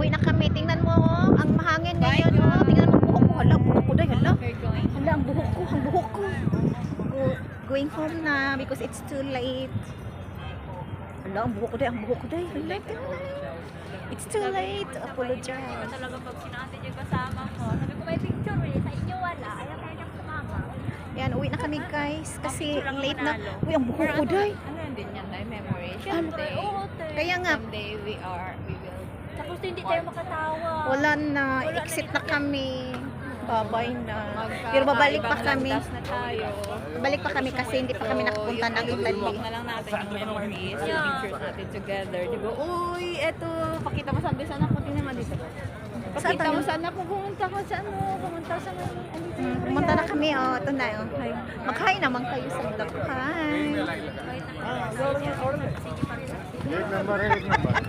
Uwi na kami. Tingnan mo, oh. Ang mahangin ngayon, oh. Tingnan mo, buhok ko. Hala, buhok ko dahil. Hala. Hala, ang buhok ko. Ang buhok ko. Go, going home na because it's too late. Hala, ang buhok ko dahil. Ang buhok ko dahil. Hala, tingnan mo. It's too late. Apologize. Talaga pag sinati yung kasama ko. Sabi ko may picture eh. Sa inyo wala. Ayaw tayo nang sumama. Yan, uwi na kami guys. Kasi late na. Uy, ang buhok ko dahil. Ano yun din yan memory? Ano? Oo, Kaya nga, Someday we are, we gusto, hindi tayo makatawa. Wala na, exit na, kami. Babay na. Pero babalik pa kami. Na tayo. Babalik pa kami kasi hindi pa kami nakapunta ng Italy. Yung na lang natin yung memories, yung pictures natin together. Di ba, uy, eto, pakita mo sabi sana ako, tinaman dito. Pakita mo sana ako, pumunta ko sa ano, pumunta sa ano. Hmm, pumunta na kami, oh, ito na, oh. Hi. Magkahay naman kayo sa vlog. Hi. Sige, pag-sige. Eric naman, Eric naman.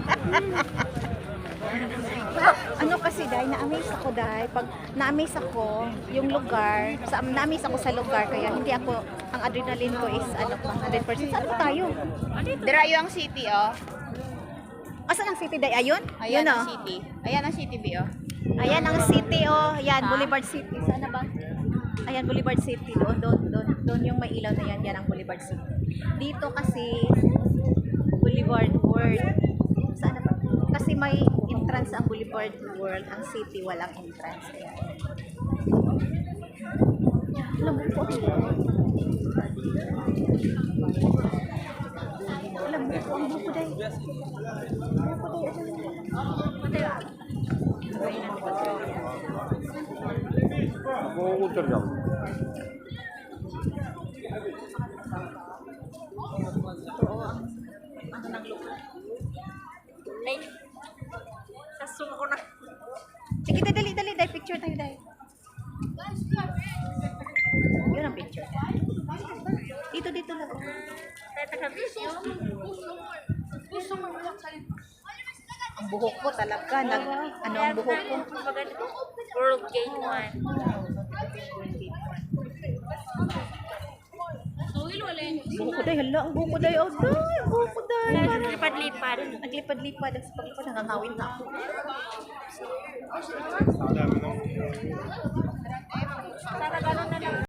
Ano kasi dahil na-amaze ako dahil pag na-amaze ako yung lugar, sa na-amaze ako sa lugar kaya hindi ako ang adrenaline ko is ano pa 100%. Saan ba tayo? Dirayo ang city, oh. Asan ang city day? Ayun? Ayan ang oh. city. Ayan ang city, B, oh. Ayan ang city oh. Ayan, Ha? Boulevard City. Saan na ba? Ayan, Boulevard City. Doon, doon, doon. Doon yung may ilaw na yan. Yan ang Boulevard City. Dito kasi, Boulevard World. Saan na ba? Kasi may World World ang city walang entrance. Ayan. Labo po labo po ang buko day buko day ano Mau ngucur jauh. Picture tayo, dahil. Yun ang picture. Dito, dito lang. Ang buhok ko talaga. Nag, ano ang buhok ko? World Gate 1. Buhok ko dahil. Hala, ang buhok ko dahil. Oh, dahil. Ang buhok ko dahil. Parang Lipad-lipad. Naglipad-lipad. Sa pag ko nangangawin na ako. Sana ganun.